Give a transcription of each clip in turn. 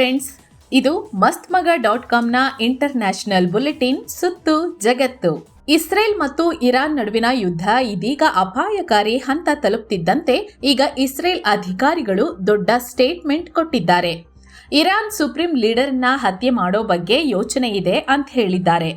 Friends ಇದು ಮಸ್ತ್ ಮಗ ಡಾಟ್ ಕಾಮ್ನ ಇಂಟರ್ನ್ಯಾಷನಲ್ ಬುಲೆಟಿನ್ ಸುತ್ತು ಜಗತ್ತು. ಇಸ್ರೇಲ್ ಮತ್ತು ಇರಾನ್ ನಡುವಿನ ಯುದ್ಧ ಇದೀಗ ಅಪಾಯಕಾರಿ ಹಂತ ತಲುಪುತ್ತಿದ್ದಂತೆ ಈಗ ಇಸ್ರೇಲ್ ಅಧಿಕಾರಿಗಳು ದೊಡ್ಡ ಸ್ಟೇಟ್ಮೆಂಟ್ ಕೊಟ್ಟಿದ್ದಾರೆ. ಇರಾನ್ ಸುಪ್ರೀಂ ಲೀಡರ್ನ ಹತ್ಯೆ ಮಾಡೋ ಬಗ್ಗೆ ಯೋಚನೆ ಇದೆ ಅಂತ ಹೇಳಿದ್ದಾರೆ.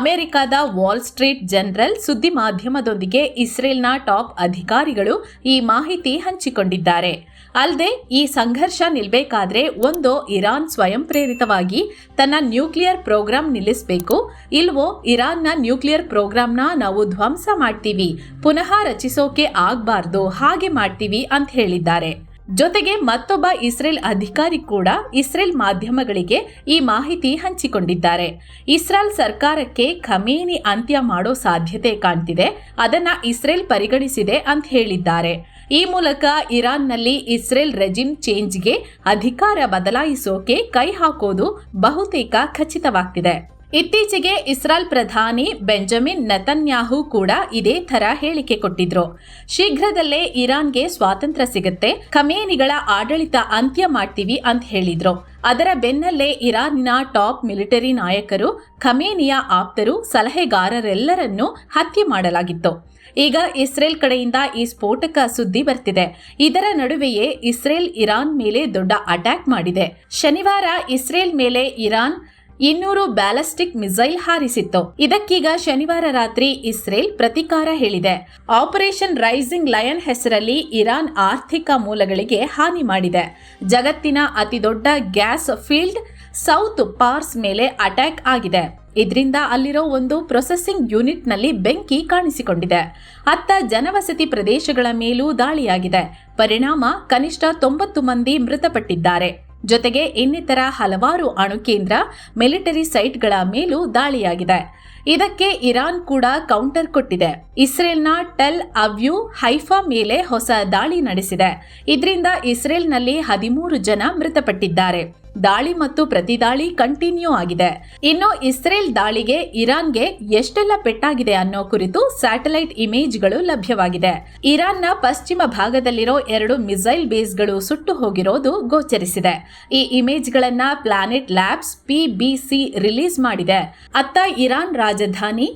ಅಮೆರಿಕದ ವಾಲ್ ಸ್ಟ್ರೀಟ್ ಜನರಲ್ ಸುದ್ದಿ ಮಾಧ್ಯಮದೊಂದಿಗೆ ಇಸ್ರೇಲ್ನ ಟಾಪ್ ಅಧಿಕಾರಿಗಳು ಈ ಮಾಹಿತಿ ಹಂಚಿಕೊಂಡಿದ್ದಾರೆ. ಅಲ್ಲದೆ ಈ ಸಂಘರ್ಷ ನಿಲ್ಬೇಕಾದ್ರೆ ಒಂದು ಇರಾನ್ ಸ್ವಯಂ ಪ್ರೇರಿತವಾಗಿ ತನ್ನ ನ್ಯೂಕ್ಲಿಯರ್ ಪ್ರೋಗ್ರಾಂ ನಿಲ್ಲಿಸಬೇಕು, ಇಲ್ವೋ ಇರಾನ್ನ ನ್ಯೂಕ್ಲಿಯರ್ ಪ್ರೋಗ್ರಾಂನ ನಾವು ಧ್ವಂಸ ಮಾಡ್ತೀವಿ, ಪುನಃ ರಚಿಸೋಕೆ ಆಗಬಾರ್ದು, ಹಾಗೆ ಮಾಡ್ತೀವಿ ಅಂತ ಹೇಳಿದ್ದಾರೆ. ಜೊತೆಗೆ ಮತ್ತೊಬ್ಬ ಇಸ್ರೇಲ್ ಅಧಿಕಾರಿ ಕೂಡ ಇಸ್ರೇಲ್ ಮಾಧ್ಯಮಗಳಿಗೆ ಈ ಮಾಹಿತಿ ಹಂಚಿಕೊಂಡಿದ್ದಾರೆ. ಇಸ್ರೇಲ್ ಸರ್ಕಾರಕ್ಕೆ ಖಮೇನಿ ಅಂತ್ಯ ಮಾಡೋ ಸಾಧ್ಯತೆ ಕಾಣ್ತಿದೆ, ಅದನ್ನ ಇಸ್ರೇಲ್ ಪರಿಗಣಿಸಿದೆ ಅಂತ ಹೇಳಿದ್ದಾರೆ. ಈ ಮೂಲಕ ಇರಾನ್ನಲ್ಲಿ ಇಸ್ರೇಲ್ ರೆಜಿಮ್ ಚೇಂಜ್ಗೆ ಅಧಿಕಾರ ಬದಲಾಯಿಸೋಕೆ ಕೈ ಹಾಕೋದು ಬಹುತೇಕ ಖಚಿತವಾಗ್ತಿದೆ. ಇತ್ತೀಚೆಗೆ ಇಸ್ರಾಲ್ ಪ್ರಧಾನಿ ಬೆಂಜಮಿನ್ ನೆತನ್ಯಾಹು ಕೂಡ ಇದೇ ತರ ಹೇಳಿಕೆ ಕೊಟ್ಟಿದ್ರು. ಶೀಘ್ರದಲ್ಲೇ ಇರಾನ್ಗೆ ಸ್ವಾತಂತ್ರ್ಯ ಸಿಗುತ್ತೆ, ಖಮೇನಿಗಳ ಆಡಳಿತ ಅಂತ್ಯ ಮಾಡ್ತೀವಿ ಅಂತ ಹೇಳಿದ್ರು. ಅದರ ಬೆನ್ನಲ್ಲೇ ಇರಾನ್ನ ಟಾಪ್ ಮಿಲಿಟರಿ ನಾಯಕರು, ಖಮೇನಿಯ ಆಪ್ತರು, ಸಲಹೆಗಾರರೆಲ್ಲರನ್ನೂ ಹತ್ಯೆ ಮಾಡಲಾಗಿತ್ತು. ಈಗ ಇಸ್ರೇಲ್ ಕಡೆಯಿಂದ ಈ ಸ್ಫೋಟಕ ಸುದ್ದಿ ಬರ್ತಿದೆ. ಇದರ ನಡುವೆಯೇ ಇಸ್ರೇಲ್ ಇರಾನ್ ಮೇಲೆ ದೊಡ್ಡ ಅಟ್ಯಾಕ್ ಮಾಡಿದೆ. ಶನಿವಾರ ಇಸ್ರೇಲ್ ಮೇಲೆ ಇರಾನ್ ಇನ್ನೂರು ಬ್ಯಾಲಿಸ್ಟಿಕ್ ಮಿಸೈಲ್ ಹಾರಿಸಿತ್ತು. ಇದಕ್ಕೀಗ ಶನಿವಾರ ರಾತ್ರಿ ಇಸ್ರೇಲ್ ಪ್ರತಿಕಾರ ಹೇಳಿದೆ. ಆಪರೇಷನ್ ರೈಸಿಂಗ್ ಲಯನ್ ಹೆಸರಲ್ಲಿ ಇರಾನ್ ಆರ್ಥಿಕ ಮೂಲಗಳಿಗೆ ಹಾನಿ ಮಾಡಿದೆ. ಜಗತ್ತಿನ ಅತಿದೊಡ್ಡ ಗ್ಯಾಸ್ ಫೀಲ್ಡ್ ಸೌತ್ ಪಾರ್ಸ್ ಮೇಲೆ ಅಟ್ಯಾಕ್ ಆಗಿದೆ. ಇದರಿಂದ ಅಲ್ಲಿರೋ ಒಂದು ಪ್ರೊಸೆಸಿಂಗ್ ಯೂನಿಟ್ನಲ್ಲಿ ಬೆಂಕಿ ಕಾಣಿಸಿಕೊಂಡಿದೆ. ಅತ್ತ ಜನವಸತಿ ಪ್ರದೇಶಗಳ ಮೇಲೂ ದಾಳಿಯಾಗಿದೆ. ಪರಿಣಾಮ ಕನಿಷ್ಠ ತೊಂಬತ್ತು ಮಂದಿ ಮೃತಪಟ್ಟಿದ್ದಾರೆ. ಜೊತೆಗೆ ಇನ್ನಿತರ ಹಲವಾರು ಅಣು ಕೇಂದ್ರ, ಮಿಲಿಟರಿ ಸೈಟ್ಗಳ ಮೇಲೂ ದಾಳಿಯಾಗಿದೆ. ಇದಕ್ಕೆ ಇರಾನ್ ಕೂಡ ಕೌಂಟರ್ ಕೊಟ್ಟಿದೆ. ಇಸ್ರೇಲ್ನ ಟೆಲ್ ಅವ್ಯೂ ಹೈಫಾ ಮೇಲೆ ಹೊಸ ದಾಳಿ ನಡೆಸಿದೆ. ಇದರಿಂದ ಇಸ್ರೇಲ್ನಲ್ಲಿ ಹದಿಮೂರು ಜನ ಮೃತಪಟ್ಟಿದ್ದಾರೆ. ದಾಳಿ ಮತ್ತು ಪ್ರತಿದಾಳಿ ಕಂಟಿನ್ಯೂ ಆಗಿದೆ. ಇನ್ನು ಇಸ್ರೇಲ್ ದಾಳಿಗೆ ಇರಾನ್ಗೆ ಎಷ್ಟೆಲ್ಲ ಪೆಟ್ಟಾಗಿದೆ ಅನ್ನೋ ಕುರಿತು ಸ್ಯಾಟಲೈಟ್ ಇಮೇಜ್ಗಳು ಲಭ್ಯವಾಗಿದೆ. ಇರಾನ್ನ ಪಶ್ಚಿಮ ಭಾಗದಲ್ಲಿರೋ ಎರಡು ಮಿಸೈಲ್ ಬೇಸ್ಗಳು ಸುಟ್ಟು ಹೋಗಿರೋದು ಗೋಚರಿಸಿದೆ. ಈ ಇಮೇಜ್ಗಳನ್ನ ಪ್ಲಾನೆಟ್ ಲ್ಯಾಬ್ಸ್ ಪಿಬಿಸಿ ರಿಲೀಸ್ ಮಾಡಿದೆ. ಅತ್ತ ಇರಾನ್ ರಾಜಧಾನಿ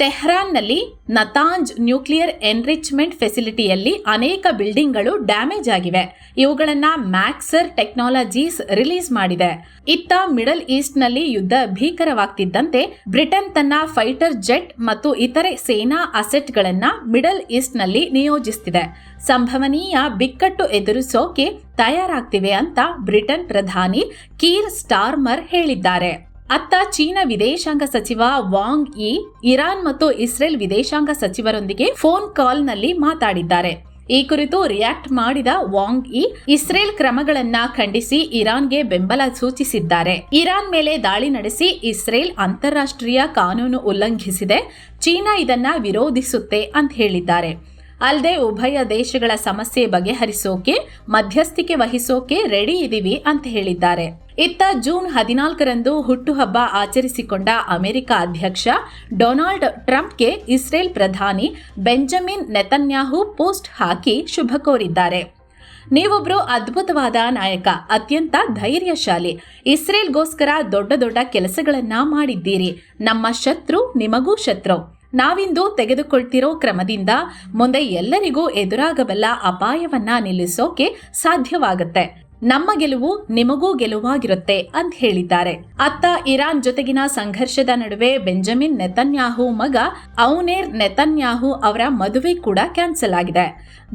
ತೆಹ್ರಾನ್ನಲ್ಲಿ ನತಾಂಜ್ ನ್ಯೂಕ್ಲಿಯರ್ ಎನ್ರಿಚ್ಮೆಂಟ್ ಫೆಸಿಲಿಟಿಯಲ್ಲಿ ಅನೇಕ ಬಿಲ್ಡಿಂಗ್ಗಳು ಡ್ಯಾಮೇಜ್ ಆಗಿವೆ. ಇವುಗಳನ್ನು ಮ್ಯಾಕ್ಸರ್ ಟೆಕ್ನಾಲಜೀಸ್ ರಿಲೀಸ್ ಮಾಡಿದೆ. ಇತ್ತ ಮಿಡಲ್ ಈಸ್ಟ್ನಲ್ಲಿ ಯುದ್ಧ ಭೀಕರವಾಗ್ತಿದ್ದಂತೆ ಬ್ರಿಟನ್ ತನ್ನ ಫೈಟರ್ ಜೆಟ್ ಮತ್ತು ಇತರೆ ಸೇನಾ ಅಸೆಟ್ಗಳನ್ನು ಮಿಡಲ್ ಈಸ್ಟ್ನಲ್ಲಿ ನಿಯೋಜಿಸುತ್ತಿದೆ ಸಂಭವನೀಯ ಬಿಕ್ಕಟ್ಟು ಎದುರಿಸೋಕೆ ತಯಾರಾಗ್ತಿವೆ ಅಂತ ಬ್ರಿಟನ್ ಪ್ರಧಾನಿ ಕೀರ್ ಸ್ಟಾರ್ಮರ್ ಹೇಳಿದ್ದಾರೆ. ಅತ್ತ ಚೀನಾ ವಿದೇಶಾಂಗ ಸಚಿವ ವಾಂಗ್ ಇ ಇರಾನ್ ಮತ್ತು ಇಸ್ರೇಲ್ ವಿದೇಶಾಂಗ ಸಚಿವರೊಂದಿಗೆ ಫೋನ್ ಕಾಲ್ನಲ್ಲಿ ಮಾತಾಡಿದ್ದಾರೆ. ಈ ಕುರಿತು ರಿಯಾಕ್ಟ್ ಮಾಡಿದ ವಾಂಗ್ ಇ ಇಸ್ರೇಲ್ ಕ್ರಮಗಳನ್ನ ಖಂಡಿಸಿ ಇರಾನ್ಗೆ ಬೆಂಬಲ ಸೂಚಿಸಿದ್ದಾರೆ. ಇರಾನ್ ಮೇಲೆ ದಾಳಿ ನಡೆಸಿ ಇಸ್ರೇಲ್ ಅಂತಾರಾಷ್ಟ್ರೀಯ ಕಾನೂನು ಉಲ್ಲಂಘಿಸಿದೆ, ಚೀನಾ ಇದನ್ನ ವಿರೋಧಿಸುತ್ತೆ ಅಂತ ಹೇಳಿದ್ದಾರೆ. ಅಲ್ಲದೆ ಉಭಯ ದೇಶಗಳ ಸಮಸ್ಯೆ ಬಗೆಹರಿಸೋಕೆ, ಮಧ್ಯಸ್ಥಿಕೆ ವಹಿಸೋಕೆ ರೆಡಿ ಇದೀವಿ ಅಂತ ಹೇಳಿದ್ದಾರೆ. ಇತ್ತ ಜೂನ್ ಹದಿನಾಲ್ಕರಂದು ಹುಟ್ಟುಹಬ್ಬ ಆಚರಿಸಿಕೊಂಡ ಅಮೆರಿಕ ಅಧ್ಯಕ್ಷ ಡೊನಾಲ್ಡ್ ಟ್ರಂಪ್ಗೆ ಇಸ್ರೇಲ್ ಪ್ರಧಾನಿ ಬೆಂಜಮಿನ್ ನೆತನ್ಯಾಹು ಪೋಸ್ಟ್ ಹಾಕಿ ಶುಭ ಕೋರಿದ್ದಾರೆ. ನೀವೊಬ್ಬರು ಅದ್ಭುತವಾದ ನಾಯಕ, ಅತ್ಯಂತ ಧೈರ್ಯಶಾಲಿ, ಇಸ್ರೇಲ್ಗೋಸ್ಕರ ದೊಡ್ಡ ದೊಡ್ಡ ಕೆಲಸಗಳನ್ನ ಮಾಡಿದ್ದೀರಿ. ನಮ್ಮ ಶತ್ರು ನಿಮಗೂ ಶತ್ರು. ನಾವಿಂದು ತೆಗೆದುಕೊಳ್ತಿರೋ ಕ್ರಮದಿಂದ ಮುಂದೆ ಎಲ್ಲರಿಗೂ ಎದುರಾಗಬಲ್ಲ ಅಪಾಯವನ್ನ ನಿಲ್ಲಿಸೋಕೆ ಸಾಧ್ಯವಾಗುತ್ತೆ. ನಮ್ಮ ಗೆಲುವು ನಿಮಗೂ ಗೆಲುವಾಗಿರುತ್ತೆ ಅಂತ ಹೇಳಿದ್ದಾರೆ. ಅತ್ತ ಇರಾನ್ ಜೊತೆಗಿನ ಸಂಘರ್ಷದ ನಡುವೆ ಬೆಂಜಮಿನ್ ನೆತನ್ಯಾಹು ಮಗ ಔನೇರ್ ನೆತನ್ಯಾಹು ಅವರ ಮದುವೆ ಕೂಡ ಕ್ಯಾನ್ಸಲ್ ಆಗಿದೆ.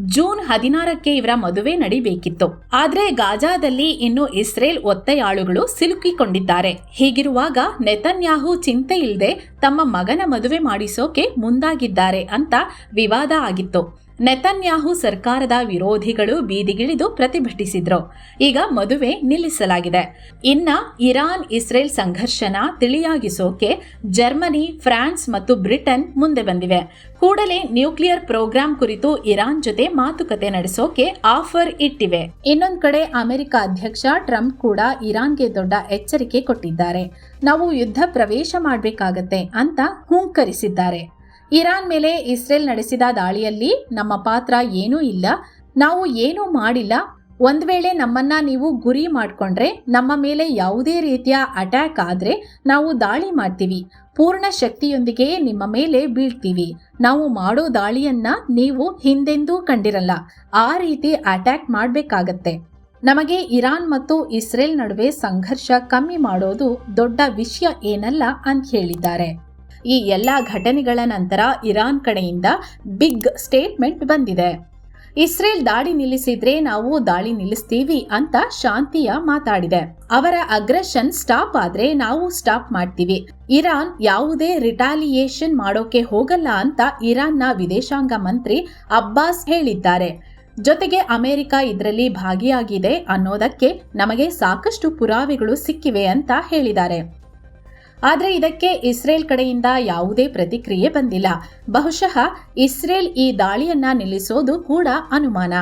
ಜೂನ್ ಹದಿನಾರಕ್ಕೆ ಇವರ ಮದುವೆ ನಡಿಬೇಕಿತ್ತು. ಆದ್ರೆ ಗಾಜಾದಲ್ಲಿ ಇನ್ನು ಇಸ್ರೇಲ್ ಒತ್ತೆಯಾಳುಗಳು ಸಿಲುಕಿಕೊಂಡಿದ್ದಾರೆ. ಹೀಗಿರುವಾಗ ನೆತನ್ಯಾಹು ಚಿಂತೆ ಇಲ್ಲದೆ ತಮ್ಮ ಮಗನ ಮದುವೆ ಮಾಡಿಸೋಕೆ ಮುಂದಾಗಿದ್ದಾರೆ ಅಂತ ವಿವಾದ ಆಗಿತ್ತು. ನೆತನ್ಯಾಹು ಸರ್ಕಾರದ ವಿರೋಧಿಗಳು ಬೀದಿಗಿಳಿದು ಪ್ರತಿಭಟಿಸಿದ್ರು. ಈಗ ಮದುವೆ ನಿಲ್ಲಿಸಲಾಗಿದೆ. ಇನ್ನ ಇರಾನ್ ಇಸ್ರೇಲ್ ಸಂಘರ್ಷನ ತಿಳಿಯಾಗಿಸೋಕೆ ಜರ್ಮನಿ, ಫ್ರಾನ್ಸ್ ಮತ್ತು ಬ್ರಿಟನ್ ಮುಂದೆ ಬಂದಿವೆ. ಕೂಡಲೇ ನ್ಯೂಕ್ಲಿಯರ್ ಪ್ರೋಗ್ರಾಂ ಕುರಿತು ಇರಾನ್ ಜೊತೆ ಮಾತುಕತೆ ನಡೆಸೋಕೆ ಆಫರ್ ಇಟ್ಟಿವೆ. ಇನ್ನೊಂದು ಕಡೆ ಅಮೆರಿಕ ಅಧ್ಯಕ್ಷ ಟ್ರಂಪ್ ಕೂಡ ಇರಾನ್ಗೆ ದೊಡ್ಡ ಎಚ್ಚರಿಕೆ ಕೊಟ್ಟಿದ್ದಾರೆ. ನಾವು ಯುದ್ಧ ಪ್ರವೇಶ ಮಾಡಬೇಕಾಗತ್ತೆ ಅಂತ ಹುಂಕರಿಸಿದ್ದಾರೆ. ಇರಾನ್ ಮೇಲೆ ಇಸ್ರೇಲ್ ನಡೆಸಿದ ದಾಳಿಯಲ್ಲಿ ನಮ್ಮ ಪಾತ್ರ ಏನೂ ಇಲ್ಲ. ನಾವು ಏನೂ ಮಾಡಿಲ್ಲ. ಒಂದು ವೇಳೆ ನಮ್ಮನ್ನ ನೀವು ಗುರಿ ಮಾಡಿಕೊಂಡ್ರೆ, ನಮ್ಮ ಮೇಲೆ ಯಾವುದೇ ರೀತಿಯ ಅಟ್ಯಾಕ್ ಆದರೆ ನಾವು ದಾಳಿ ಮಾಡ್ತೀವಿ. ಪೂರ್ಣ ಶಕ್ತಿಯೊಂದಿಗೆ ನಿಮ್ಮ ಮೇಲೆ ಬೀಳ್ತೀವಿ. ನಾವು ಮಾಡೋ ದಾಳಿಯನ್ನ ನೀವು ಹಿಂದೆಂದೂ ಕಂಡಿರಲ್ಲ. ಆ ರೀತಿ ಅಟ್ಯಾಕ್ ಮಾಡಬೇಕಾಗತ್ತೆ. ನಮಗೆ ಇರಾನ್ ಮತ್ತು ಇಸ್ರೇಲ್ ನಡುವೆ ಸಂಘರ್ಷ ಕಮ್ಮಿ ಮಾಡೋದು ದೊಡ್ಡ ವಿಷಯ ಏನಲ್ಲ ಅಂತ ಹೇಳಿದ್ದಾರೆ. ಈ ಎಲ್ಲ ಘಟನೆಗಳ ನಂತರ ಇರಾನ್ ಕಡೆಯಿಂದ ಬಿಗ್ ಸ್ಟೇಟ್ಮೆಂಟ್ ಬಂದಿದೆ. ಇಸ್ರೇಲ್ ದಾಳಿ ನಿಲ್ಲಿಸಿದ್ರೆ ನಾವು ದಾಳಿ ನಿಲ್ಲಿಸ್ತೀವಿ ಅಂತ ಶಾಂತಿಯ ಮಾತಾಡಿದೆ. ಅವರ ಅಗ್ರೆಷನ್ ಸ್ಟಾಪ್ ಆದ್ರೆ ನಾವು ಸ್ಟಾಪ್ ಮಾಡ್ತೀವಿ. ಇರಾನ್ ಯಾವುದೇ ರಿಟಾಲಿಯೇಷನ್ ಮಾಡೋಕೆ ಹೋಗಲ್ಲ ಅಂತ ಇರಾನ್ನ ವಿದೇಶಾಂಗ ಮಂತ್ರಿ ಅಬ್ಬಾಸ್ ಹೇಳಿದ್ದಾರೆ. ಜೊತೆಗೆ ಅಮೆರಿಕ ಇದರಲ್ಲಿ ಭಾಗಿಯಾಗಿದೆ ಅನ್ನೋದಕ್ಕೆ ನಮಗೆ ಸಾಕಷ್ಟು ಪುರಾವೆಗಳು ಸಿಕ್ಕಿವೆ ಅಂತ ಹೇಳಿದ್ದಾರೆ. ಆದರೆ ಇದಕ್ಕೆ ಇಸ್ರೇಲ್ ಕಡೆಯಿಂದ ಯಾವುದೇ ಪ್ರತಿಕ್ರಿಯೆ ಬಂದಿಲ್ಲ. ಬಹುಶಃ ಇಸ್ರೇಲ್ ಈ ದಾಳಿಯನ್ನ ನಿಲ್ಲಿಸೋದು ಕೂಡ ಅನುಮಾನ.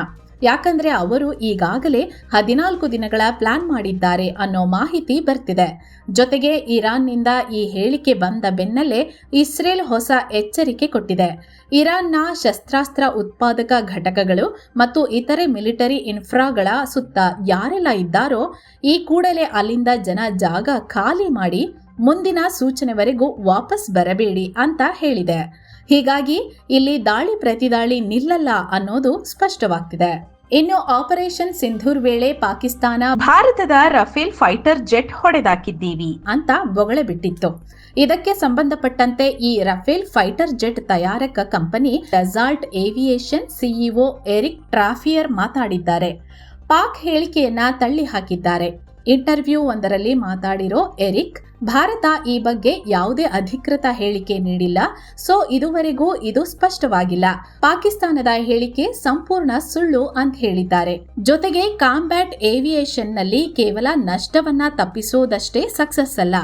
ಯಾಕಂದ್ರೆ ಅವರು ಈಗಾಗಲೇ ಹದಿನಾಲ್ಕು ದಿನಗಳ ಪ್ಲಾನ್ ಮಾಡಿದ್ದಾರೆ ಅನ್ನೋ ಮಾಹಿತಿ ಬರ್ತಿದೆ. ಜೊತೆಗೆ ಇರಾನ್ನಿಂದ ಈ ಹೇಳಿಕೆ ಬಂದ ಬೆನ್ನಲ್ಲೇ ಇಸ್ರೇಲ್ ಹೊಸ ಎಚ್ಚರಿಕೆ ಕೊಟ್ಟಿದೆ. ಇರಾನ್ನ ಶಸ್ತ್ರಾಸ್ತ್ರ ಉತ್ಪಾದಕ ಘಟಕಗಳು ಮತ್ತು ಇತರೆ ಮಿಲಿಟರಿ ಇನ್ಫ್ರಾಗಳ ಸುತ್ತ ಯಾರೆಲ್ಲ ಇದ್ದಾರೋ ಈ ಕೂಡಲೇ ಅಲ್ಲಿಂದ ಜನ ಜಾಗ ಖಾಲಿ ಮಾಡಿ ಮುಂದಿನ ಸೂಚನೆವರೆಗೂ ವಾಪಸ್ ಬರಬೇಡಿ ಅಂತ ಹೇಳಿದೆ. ಹೀಗಾಗಿ ಇಲ್ಲಿ ದಾಳಿ ಪ್ರತಿದಾಳಿ ನಿಲ್ಲಲ್ಲ ಅನ್ನೋದು ಸ್ಪಷ್ಟವಾಗ್ತಿದೆ. ಇನ್ನು ಆಪರೇಷನ್ ಸಿಂಧೂರ್ ವೇಳೆ ಪಾಕಿಸ್ತಾನ ಭಾರತದ ರಫೇಲ್ ಫೈಟರ್ ಜೆಟ್ ಹೊಡೆದಾಕಿದ್ದೀವಿ. ಅಂತ ಬೊಗಳೆ ಬಿಟ್ಟಿತ್ತು. ಇದಕ್ಕೆ ಸಂಬಂಧಪಟ್ಟಂತೆ ಈ ರಫೇಲ್ ಫೈಟರ್ ಜೆಟ್ ತಯಾರಕ company Dassault Aviation CEO Eric Trappier ಮಾತಾಡಿದ್ದಾರೆ. ಪಾಕ್ ಹೇಳಿಕೆಯನ್ನ ತಳ್ಳಿ ಹಾಕಿದ್ದಾರೆ ಇಂಟರ್ವ್ಯೂ ಒಂದರಲ್ಲಿ ಮಾತಾಡಿರೋ ಎರಿಕ್, ಭಾರತ ಈ ಬಗ್ಗೆ ಯಾವುದೇ ಅಧಿಕೃತ ಹೇಳಿಕೆ ನೀಡಿಲ್ಲ, ಸೊ ಇದುವರೆಗೂ ಇದು ಸ್ಪಷ್ಟವಾಗಿಲ್ಲ. ಪಾಕಿಸ್ತಾನದ ಹೇಳಿಕೆ ಸಂಪೂರ್ಣ ಸುಳ್ಳು ಅಂತ ಹೇಳಿದ್ದಾರೆ. ಜೊತೆಗೆ ಕಾಂಬ್ಯಾಟ್ ಏವಿಯೇಷನ್ನಲ್ಲಿ ಕೇವಲ ನಷ್ಟವನ್ನ ತಪ್ಪಿಸೋದಷ್ಟೇ ಸಕ್ಸಸ್ ಅಲ್ಲ,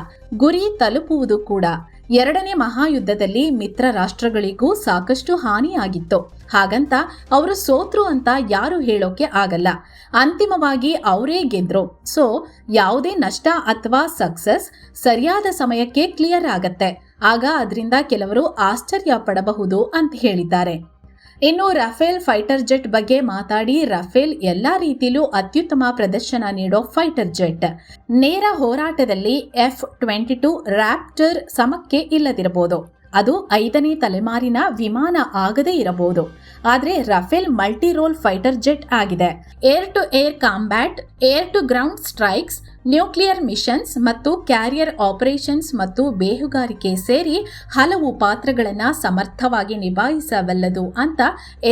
ಗುರಿ ತಲುಪುವುದು ಕೂಡ. ಎರಡನೇ ಮಹಾಯುದ್ಧದಲ್ಲಿ ಮಿತ್ರ ರಾಷ್ಟ್ರಗಳಿಗೂ ಸಾಕಷ್ಟು ಹಾನಿಯಾಗಿತ್ತು. ಹಾಗಂತ ಅವರು ಸೋತ್ರು ಅಂತ ಯಾರು ಹೇಳೋಕೆ ಆಗಲ್ಲ. ಅಂತಿಮವಾಗಿ ಅವರೇ ಗೆದ್ರು. ಸೊ, ಯಾವುದೇ ನಷ್ಟ ಅಥವಾ ಸಕ್ಸಸ್ ಸರಿಯಾದ ಸಮಯಕ್ಕೆ ಕ್ಲಿಯರ್ ಆಗತ್ತೆ. ಆಗ ಅದರಿಂದ ಕೆಲವರು ಆಶ್ಚರ್ಯ ಪಡಬಹುದು ಅಂತ ಹೇಳಿದ್ದಾರೆ. ಇನ್ನು ರಫೇಲ್ ಫೈಟರ್ ಜೆಟ್ ಬಗ್ಗೆ ಮಾತಾಡಿ, ರಫೇಲ್ ಎಲ್ಲಾ ರೀತಿಲೂ ಅತ್ಯುತ್ತಮ ಪ್ರದರ್ಶನ ನೀಡೋ ಫೈಟರ್ ಜೆಟ್. ನೇರ ಹೋರಾಟದಲ್ಲಿ ಎಫ್ ಟ್ವೆಂಟಿ ಟು ರ್ಯಾಪ್ಟರ್ ಸಮಕ್ಕೆ ಇಲ್ಲದಿರಬಹುದು. ಅದು ಐದನೇ ತಲೆಮಾರಿನ ವಿಮಾನ ಆಗದೇ ಇರಬಹುದು. ಆದರೆ Rafale multi role fighter jet ಆಗಿದೆ. Air to air combat, air to ground strikes, nuclear missions ಮತ್ತು ಕ್ಯಾರಿಯರ್ ಆಪರೇಷನ್ಸ್ ಮತ್ತು ಬೇಹುಗಾರಿಕೆ ಸೇರಿ ಹಲವು ಪಾತ್ರಗಳನ್ನು ಸಮರ್ಥವಾಗಿ ನಿಭಾಯಿಸಬಲ್ಲದು ಅಂತ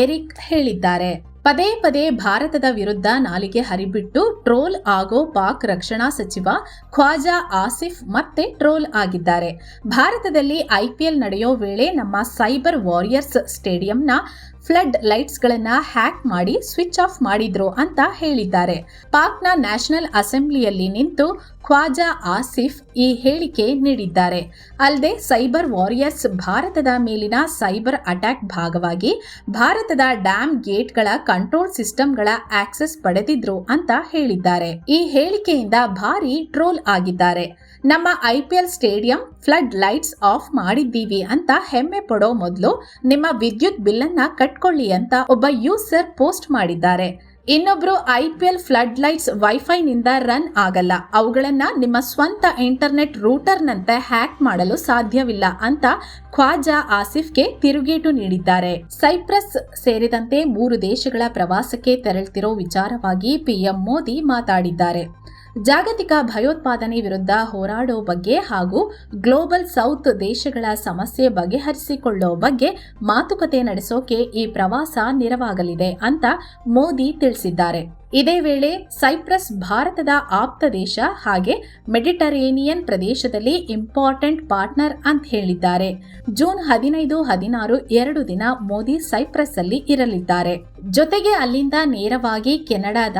ಎರಿಕ್ ಹೇಳಿದ್ದಾರೆ. ಪದೇ ಪದೇ ಭಾರತದ ವಿರುದ್ಧ ನಾಲಿಗೆ ಹರಿಬಿಟ್ಟು ಟ್ರೋಲ್ ಆಗೋ ಪಾಕ್ ರಕ್ಷಣಾ ಸಚಿವ ಖ್ವಾಜಾ ಆಸಿಫ್ ಮತ್ತೆ ಟ್ರೋಲ್ ಆಗಿದ್ದಾರೆ. ಭಾರತದಲ್ಲಿ ಐಪಿಎಲ್ ನಡೆಯೋ ವೇಳೆ ನಮ್ಮ ಸೈಬರ್ ವಾರಿಯರ್ಸ್ ಸ್ಟೇಡಿಯಂನ ಫ್ಲಡ್ ಲೈಟ್ಸ್ಗಳನ್ನ ಹ್ಯಾಕ್ ಮಾಡಿ ಸ್ವಿಚ್ ಆಫ್ ಮಾಡಿದ್ರು ಅಂತ ಹೇಳಿದ್ದಾರೆ. ಪಾಕ್ನ ನ್ಯಾಷನಲ್ ಅಸೆಂಬ್ಲಿಯಲ್ಲಿ ನಿಂತು ಖ್ವಾಜಾ ಆಸಿಫ್ ಈ ಹೇಳಿಕೆ ನೀಡಿದ್ದಾರೆ. ಅಲ್ಲದೆ ಸೈಬರ್ ವಾರಿಯರ್ಸ್ ಭಾರತದ ಮೇಲಿನ ಸೈಬರ್ ಅಟ್ಯಾಕ್ ಭಾಗವಾಗಿ ಭಾರತದ ಡ್ಯಾಮ್ ಗೇಟ್ಗಳ ಕಂಟ್ರೋಲ್ ಸಿಸ್ಟಮ್ಗಳ ಆಕ್ಸೆಸ್ ಪಡೆದಿದ್ರು ಅಂತ ಹೇಳಿದ್ದಾರೆ. ಈ ಹೇಳಿಕೆಯಿಂದ ಭಾರಿ ಟ್ರೋಲ್ ಆಗಿದ್ದಾರೆ. ನಮ್ಮ IPL stadium flood lights off ಮಾಡಿದ್ದೀವಿ ಅಂತ ಹೆಮ್ಮೆ ಪಡೋ ಮೊದಲು ನಿಮ್ಮ ವಿದ್ಯುತ್ ಬಿಲ್ಲನ್ನ ಕಟ್ಕೊಳ್ಳಿ ಅಂತ ಒಬ್ಬ ಯೂಸರ್ ಪೋಸ್ಟ್ ಮಾಡಿದ್ದಾರೆ. ಇನ್ನೊಬ್ರು ಐಪಿಎಲ್ ಫ್ಲಡ್ ಲೈಟ್ಸ್ ವೈಫೈನಿಂದ ರನ್ ಆಗಲ್ಲ. ಅವುಗಳನ್ನು ನಿಮ್ಮ ಸ್ವಂತ ಇಂಟರ್ನೆಟ್ ರೂಟರ್ನಂತೆ ಹ್ಯಾಕ್ ಮಾಡಲು ಸಾಧ್ಯವಿಲ್ಲ ಅಂತ ಖ್ವಾಜಾ ಆಸಿಫ್ಗೆ ತಿರುಗೇಟು ನೀಡಿದ್ದಾರೆ. ಸೈಪ್ರಸ್ ಸೇರಿದಂತೆ ಮೂರು ದೇಶಗಳ ಪ್ರವಾಸಕ್ಕೆ ತೆರಳುತ್ತಿರೋ ವಿಚಾರವಾಗಿ ಪಿಎಂ ಮೋದಿ ಮಾತಾಡಿದ್ದಾರೆ. ಜಾಗತಿಕ ಭಯೋತ್ಪಾದನೆ ವಿರುದ್ಧ ಹೋರಾಡೋ ಬಗ್ಗೆ ಹಾಗೂ ಗ್ಲೋಬಲ್ ಸೌತ್ ದೇಶಗಳ ಸಮಸ್ಯೆ ಬಗೆಹರಿಸಿಕೊಳ್ಳೋ ಬಗ್ಗೆ ಮಾತುಕತೆ ನಡೆಸೋಕೆ ಈ ಪ್ರವಾಸ ನೆರವಾಗಲಿದೆ ಅಂತ ಮೋದಿ ತಿಳಿಸಿದ್ದಾರೆ. ಇದೇ ವೇಳೆ ಸೈಪ್ರಸ್ ಭಾರತದ ಆಪ್ತ ದೇಶ ಹಾಗೆ ಮೆಡಿಟರೇನಿಯನ್ ಪ್ರದೇಶದಲ್ಲಿ ಇಂಪಾರ್ಟೆಂಟ್ ಪಾರ್ಟ್ನರ್ ಅಂತ ಹೇಳಿದ್ದಾರೆ. ಜೂನ್ ಹದಿನೈದು, ಹದಿನಾರು, ಎರಡು ದಿನ ಮೋದಿ ಸೈಪ್ರಸ್ ಅಲ್ಲಿ ಇರಲಿದ್ದಾರೆ. ಜೊತೆಗೆ ಅಲ್ಲಿಂದ ನೇರವಾಗಿ ಕೆನಡಾದ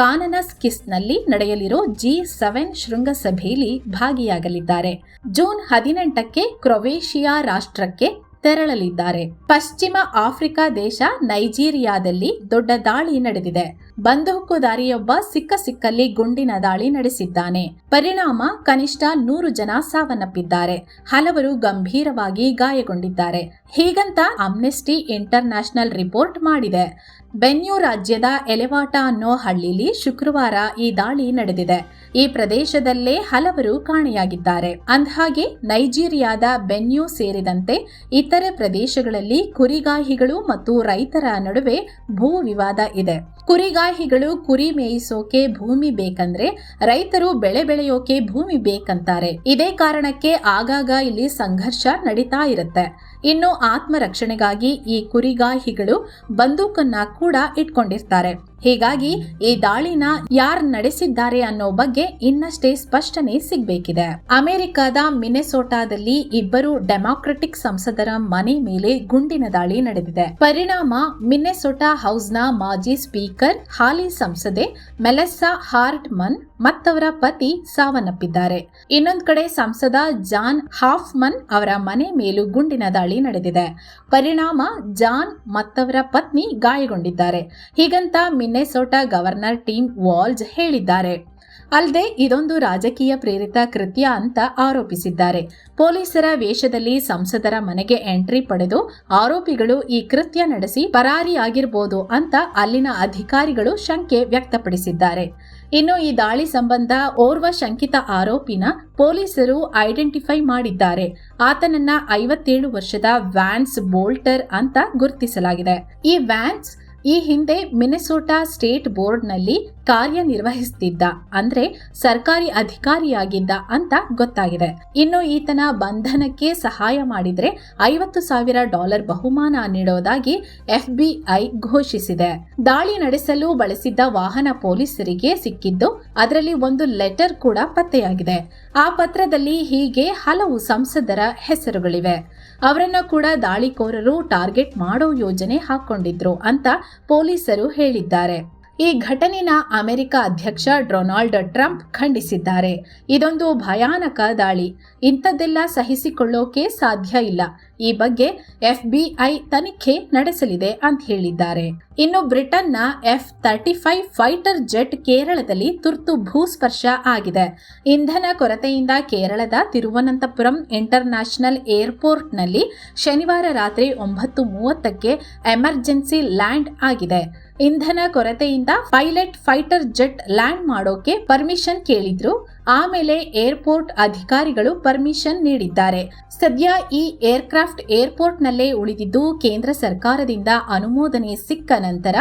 ಕಾನನಸ್ ಕಿಸ್ನಲ್ಲಿ ನಡೆಯಲಿರೋ ಜಿ ಸೆವೆನ್ ಶೃಂಗಸಭೆಯಲ್ಲಿ ಭಾಗಿಯಾಗಲಿದ್ದಾರೆ. ಜೂನ್ ಹದಿನೆಂಟಕ್ಕೆ ಕ್ರೊವೇಷಿಯಾ ರಾಷ್ಟ್ರಕ್ಕೆ ತೆರಳಲಿದ್ದಾರೆ. ಪಶ್ಚಿಮ ಆಫ್ರಿಕಾ ದೇಶ ನೈಜೀರಿಯಾದಲ್ಲಿ ದೊಡ್ಡ ದಾಳಿ ನಡೆದಿದೆ. ಬಂದೂಕುದಾರಿಯೊಬ್ಬ ಸಿಕ್ಕ ಸಿಕ್ಕಲ್ಲಿ ಗುಂಡಿನ ದಾಳಿ ನಡೆಸಿದ್ದಾನೆ. ಪರಿಣಾಮ ಕನಿಷ್ಠ ನೂರು ಜನ ಸಾವನ್ನಪ್ಪಿದ್ದಾರೆ. ಹಲವರು ಗಂಭೀರವಾಗಿ ಗಾಯಗೊಂಡಿದ್ದಾರೆ. ಹೀಗಂತ ಅಮ್ನೆಸ್ಟಿ ಇಂಟರ್ನ್ಯಾಷನಲ್ ರಿಪೋರ್ಟ್ ಮಾಡಿದೆ. ಬೆನ್ಯೂ ರಾಜ್ಯದ ಎಲೆವಾಟ ಅನ್ನೋ ಹಳ್ಳಿಲಿ ಶುಕ್ರವಾರ ಈ ದಾಳಿ ನಡೆದಿದೆ. ಈ ಪ್ರದೇಶದಲ್ಲೇ ಹಲವರು ಕಾಣೆಯಾಗಿದ್ದಾರೆ. ಅಂದಹಾಗೆ ನೈಜೀರಿಯಾದ ಬೆನ್ಯೂ ಸೇರಿದಂತೆ ಇತರೆ ಪ್ರದೇಶಗಳಲ್ಲಿ ಕುರಿಗಾಹಿಗಳು ಮತ್ತು ರೈತರ ನಡುವೆ ಭೂ ವಿವಾದ ಇದೆ. ಕುರಿಗಾಹಿಗಳು ಕುರಿ ಮೇಯಿಸೋಕೆ ಭೂಮಿ ಬೇಕಂದ್ರೆ ರೈತರು ಬೆಳೆ ಬೆಳೆಯೋಕೆ ಭೂಮಿ ಬೇಕಂತಾರೆ. ಇದೇ ಕಾರಣಕ್ಕೆ ಆಗಾಗ ಇಲ್ಲಿ ಸಂಘರ್ಷ ನಡೀತಾ ಇರುತ್ತೆ. ಇನ್ನು ಆತ್ಮರಕ್ಷಣೆಗಾಗಿ ಈ ಕುರಿಗಾಹಿಗಳು ಬಂದೂಕನ್ನ ಕೂಡ ಇಟ್ಕೊಂಡಿರ್ತಾರೆ. ಹೀಗಾಗಿ ಈ ದಾಳಿನ ಯಾರ್ ನಡೆಸಿದ್ದಾರೆ ಅನ್ನೋ ಬಗ್ಗೆ ಇನ್ನಷ್ಟೇ ಸ್ಪಷ್ಟನೆ ಸಿಗಬೇಕಿದೆ. ಅಮೆರಿಕದ ಮಿನೆಸೋಟಾದಲ್ಲಿ ಇಬ್ಬರು ಡೆಮಾಕ್ರೆಟಿಕ್ ಸಂಸದರ ಮನೆ ಮೇಲೆ ಗುಂಡಿನ ದಾಳಿ ನಡೆದಿದೆ. ಪರಿಣಾಮ ಮಿನೆಸೋಟಾ ಹೌಸ್ನ ಮಾಜಿ ಸ್ಪೀಕರ್ ಹಾಲಿ ಸಂಸದೆ ಮೆಲೆಸ್ಸಾ ಹಾರ್ಟ್ ಮನ್ ಮತ್ತವರ ಪತಿ ಸಾವನ್ನಪ್ಪಿದ್ದಾರೆ. ಇನ್ನೊಂದ್ ಕಡೆ ಸಂಸದ ಜಾನ್ ಹಾಫ್ಮನ್ ಅವರ ಮನೆ ಮೇಲೂ ಗುಂಡಿನ ದಾಳಿ ನಡೆದಿದೆ. ಪರಿಣಾಮ ಜಾನ್ ಮತ್ತವರ ಪತ್ನಿ ಗಾಯಗೊಂಡಿದ್ದಾರೆ. ಹೀಗಂತ ಮಿನ್ನೆಸೋಟಾ ಗವರ್ನರ್ ಟೀಮ್ ವಾಲ್ಜ್ ಹೇಳಿದ್ದಾರೆ. ಅಲ್ಲದೆ ಇದೊಂದು ರಾಜಕೀಯ ಪ್ರೇರಿತ ಕೃತ್ಯ ಅಂತ ಆರೋಪಿಸಿದ್ದಾರೆ. ಪೊಲೀಸರ ವೇಷದಲ್ಲಿ ಸಂಸದರ ಮನೆಗೆ ಎಂಟ್ರಿ ಪಡೆದು ಆರೋಪಿಗಳು ಈ ಕೃತ್ಯ ನಡೆಸಿ ಪರಾರಿಯಾಗಿರ್ಬೋದು ಅಂತ ಅಲ್ಲಿನ ಅಧಿಕಾರಿಗಳು ಶಂಕೆ ವ್ಯಕ್ತಪಡಿಸಿದ್ದಾರೆ. ಇನ್ನು ಈ ದಾಳಿ ಸಂಬಂಧ ಓರ್ವ ಶಂಕಿತ ಆರೋಪಿನ ಪೊಲೀಸರು ಐಡೆಂಟಿಫೈ ಮಾಡಿದ್ದಾರೆ. ಆತನನ್ನ ಐವತ್ತೇಳು ವರ್ಷದ ವ್ಯಾನ್ಸ್ ಬೋಲ್ಟರ್ ಅಂತ ಗುರುತಿಸಲಾಗಿದೆ. ಈ ವ್ಯಾನ್ಸ್ ಈ ಹಿಂದೆ ಮಿನೆಸೋಟಾ ಸ್ಟೇಟ್ ಬೋರ್ಡ್ನಲ್ಲಿ ಕಾರ್ಯನಿರ್ವಹಿಸುತ್ತಿದ್ದ ಅಂದ್ರೆ ಸರ್ಕಾರಿ ಅಧಿಕಾರಿಯಾಗಿದ್ದ ಅಂತ ಗೊತ್ತಾಗಿದೆ. ಇನ್ನು ಈತನ ಬಂಧನಕ್ಕೆ ಸಹಾಯ ಮಾಡಿದ್ರೆ ಐವತ್ತು ಸಾವಿರ ಡಾಲರ್ ಬಹುಮಾನ ನೀಡೋದಾಗಿ ಎಫ್ಬಿಐ ಘೋಷಿಸಿದೆ. ದಾಳಿ ನಡೆಸಲು ಬಳಸಿದ್ದ ವಾಹನ ಪೊಲೀಸರಿಗೆ ಸಿಕ್ಕಿದ್ದು ಅದರಲ್ಲಿ ಒಂದು ಲೆಟರ್ ಕೂಡ ಪತ್ತೆಯಾಗಿದೆ. ಆ ಪತ್ರದಲ್ಲಿ ಹೀಗೆ ಹಲವು ಸಂಸದರ ಹೆಸರುಗಳಿವೆ. ಅವರನ್ನ ಕೂಡ ದಾಳಿಕೋರರು ಟಾರ್ಗೆಟ್ ಮಾಡೋ ಯೋಜನೆ ಹಾಕೊಂಡಿದ್ರು ಅಂತ ಪೊಲೀಸರು ಹೇಳಿದ್ದಾರೆ. ಈ ಘಟನೆನ ಅಮೆರಿಕ ಅಧ್ಯಕ್ಷ ಡೊನಾಲ್ಡ್ ಟ್ರಂಪ್ ಖಂಡಿಸಿದ್ದಾರೆ. ಇದೊಂದು ಭಯಾನಕ ದಾಳಿ. ಇಂಥದ್ದೆಲ್ಲ ಸಹಿಸಿಕೊಳ್ಳೋಕೆ ಸಾಧ್ಯ ಇಲ್ಲ. ಈ ಬಗ್ಗೆ ಎಫ್ಬಿಐ ತನಿಖೆ ನಡೆಸಲಿದೆ ಅಂತ ಹೇಳಿದ್ದಾರೆ. ಇನ್ನು ಬ್ರಿಟನ್ನ F thirty five fighter jet ಕೇರಳದಲ್ಲಿ ತುರ್ತು ಭೂಸ್ಪರ್ಶ ಆಗಿದೆ. ಇಂಧನ ಕೊರತೆಯಿಂದ ಕೇರಳದ ತಿರುವನಂತಪುರಂ ಇಂಟರ್ ನ್ಯಾಷನಲ್ ಏರ್ಪೋರ್ಟ್ನಲ್ಲಿ ಶನಿವಾರ ರಾತ್ರಿ ಒಂಬತ್ತು ಮೂವತ್ತಕ್ಕೆ ಎಮರ್ಜೆನ್ಸಿ ಲ್ಯಾಂಡ್ ಆಗಿದೆ. ಇಂಧನ ಕೊರತೆಯಿಂದ ಪೈಲಟ್ ಫೈಟರ್ ಜೆಟ್ ಲ್ಯಾಂಡ್ ಮಾಡೋಕೆ ಪರ್ಮಿಷನ್ ಕೇಳಿದ್ರು. ಆಮೇಲೆ ಏರ್ಪೋರ್ಟ್ ಅಧಿಕಾರಿಗಳು ಪರ್ಮಿಷನ್ ನೀಡಿದ್ದಾರೆ. ಸದ್ಯ ಈ ಏರ್ಕ್ರಾಫ್ಟ್ ಏರ್ಪೋರ್ಟ್ನಲ್ಲೇ ಉಳಿದಿದ್ದು ಕೇಂದ್ರ ಸರ್ಕಾರದಿಂದ ಅನುಮೋದನೆ ಸಿಕ್ಕ ನಂತರ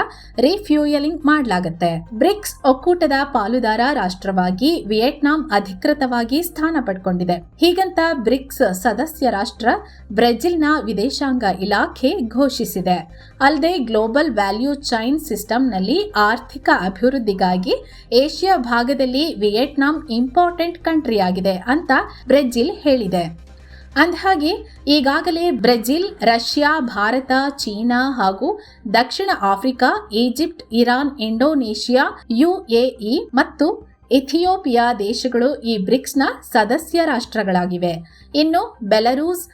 ರಿಫ್ಯೂಯಲಿಂಗ್ ಮಾಡಲಾಗುತ್ತೆ. ಬ್ರಿಕ್ಸ್ ಒಕ್ಕೂಟದ ಪಾಲುದಾರ ರಾಷ್ಟ್ರವಾಗಿ ವಿಯೆಟ್ನಾಂ ಅಧಿಕೃತವಾಗಿ ಸ್ಥಾನ ಪಡ್ಕೊಂಡಿದೆ. ಹೀಗಂತ ಬ್ರಿಕ್ಸ್ ಸದಸ್ಯ ರಾಷ್ಟ್ರ ಬ್ರೆಜಿಲ್ನ ವಿದೇಶಾಂಗ ಇಲಾಖೆ ಘೋಷಿಸಿದೆ. ಅಲ್ಲದೆ ಗ್ಲೋಬಲ್ ವ್ಯಾಲ್ಯೂ ಚೈನ್ ಸಿಸ್ಟಮ್ನಲ್ಲಿ ಆರ್ಥಿಕ ಅಭಿವೃದ್ಧಿಗಾಗಿ ಏಷ್ಯಾ ಭಾಗದಲ್ಲಿ ವಿಯೆಟ್ನಾಂ ಇಂಪಾರ್ಟೆಂಟ್ ಕಂಟ್ರಿ ಆಗಿದೆ ಅಂತ ಬ್ರೆಜಿಲ್ ಹೇಳಿದೆ. ಅಂದಹಾಗೆ, ಈಗಾಗಲೇ ಬ್ರೆಜಿಲ್, ರಷ್ಯಾ, ಭಾರತ, ಚೀನಾ ಹಾಗೂ ದಕ್ಷಿಣ Africa, Egypt, Iran, Indonesia, UAE ಮತ್ತು ಇಥಿಯೋಪಿಯಾ ದೇಶಗಳು ಈ ಬ್ರಿಕ್ಸ್ನ ಸದಸ್ಯ ರಾಷ್ಟ್ರಗಳಾಗಿವೆ. ಇನ್ನು Belarus,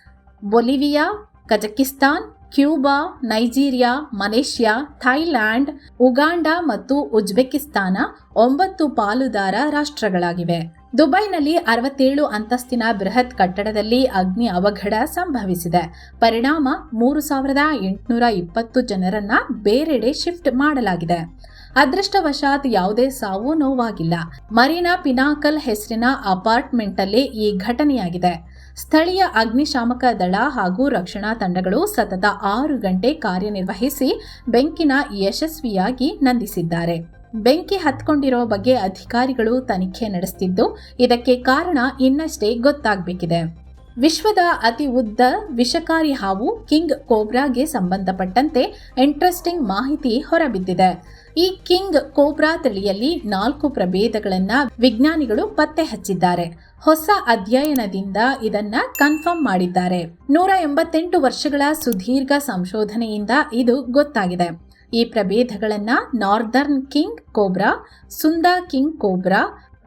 Bolivia, Kazakhstan Cuba, Nigeria, Malaysia Thailand Uganda ಮತ್ತು ಉಜ್ಬೆಕಿಸ್ತಾನ ಒಂಬತ್ತು ಪಾಲುದಾರ ರಾಷ್ಟ್ರಗಳಾಗಿವೆ. ದುಬೈನಲ್ಲಿ ಅರವತ್ತೇಳು ಅಂತಸ್ತಿನ ಬೃಹತ್ ಕಟ್ಟಡದಲ್ಲಿ ಅಗ್ನಿ ಅವಘಡ ಸಂಭವಿಸಿದೆ. ಪರಿಣಾಮ ಮೂರು ಸಾವಿರದ ಎಂಟುನೂರ ಇಪ್ಪತ್ತು ಜನರನ್ನ ಬೇರೆಡೆ ಶಿಫ್ಟ್ ಮಾಡಲಾಗಿದೆ. ಅದೃಷ್ಟವಶಾತ್ ಯಾವುದೇ ಸಾವು ನೋವಾಗಿಲ್ಲ. ಮರೀನಾ ಪಿನಾಕಲ್ ಹೆಸರಿನ ಅಪಾರ್ಟ್ಮೆಂಟಲ್ಲಿ ಈ ಘಟನೆಯಾಗಿದೆ. ಸ್ಥಳೀಯ ಅಗ್ನಿಶಾಮಕ ದಳ ಹಾಗೂ ರಕ್ಷಣಾ ತಂಡಗಳು ಸತತ ಆರು ಗಂಟೆ ಕಾರ್ಯನಿರ್ವಹಿಸಿ ಬೆಂಕಿನ ಯಶಸ್ವಿಯಾಗಿ ನಂದಿಸಿದ್ದಾರೆ. ಬೆಂಕಿ ಹತ್ಕೊಂಡಿರೋ ಬಗ್ಗೆ ಅಧಿಕಾರಿಗಳು ತನಿಖೆ ನಡೆಸುತ್ತಿದ್ದು ಇದಕ್ಕೆ ಕಾರಣ ಇನ್ನಷ್ಟೇ ಗೊತ್ತಾಗಬೇಕಿದೆ. ವಿಶ್ವದ ಅತಿ ಉದ್ದ ವಿಷಕಾರಿ ಹಾವು ಕಿಂಗ್ ಕೋಬ್ರಾಗೆ ಸಂಬಂಧಪಟ್ಟಂತೆ ಇಂಟ್ರೆಸ್ಟಿಂಗ್ ಮಾಹಿತಿ ಹೊರಬಿದ್ದಿದೆ. ಈ ಕಿಂಗ್ ಕೋಬ್ರಾ ತಳಿಯಲ್ಲಿ ನಾಲ್ಕು ಪ್ರಭೇದಗಳನ್ನ ವಿಜ್ಞಾನಿಗಳು ಪತ್ತೆ ಹಚ್ಚಿದ್ದಾರೆ. ಹೊಸ ಅಧ್ಯಯನದಿಂದ ಇದನ್ನ ಕನ್ಫರ್ಮ್ ಮಾಡಿದ್ದಾರೆ. ನೂರ ಎಂಬತ್ತೆಂಟು ವರ್ಷಗಳ ಸುದೀರ್ಘ ಸಂಶೋಧನೆಯಿಂದ ಇದು ಗೊತ್ತಾಗಿದೆ. ಈ ಪ್ರಭೇದಗಳನ್ನ northern king cobra, Sunda king cobra,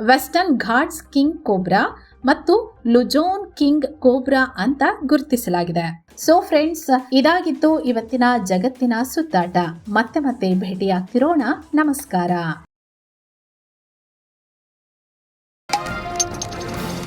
western Ghats king cobra ಮತ್ತು ಲುಜೋನ್ ಕಿಂಗ್ ಕೋಬ್ರಾ ಅಂತ ಗುರುತಿಸಲಾಗಿದೆ. ಸೊ ಫ್ರೆಂಡ್ಸ್ ಇದಾಗಿತ್ತು ಇವತ್ತಿನ ಜಗತ್ತಿನ ಸುತ್ತಾಟ. ಮತ್ತೆ ಮತ್ತೆ ಭೇಟಿಯಾಗ್ತಿರೋಣ. ನಮಸ್ಕಾರ.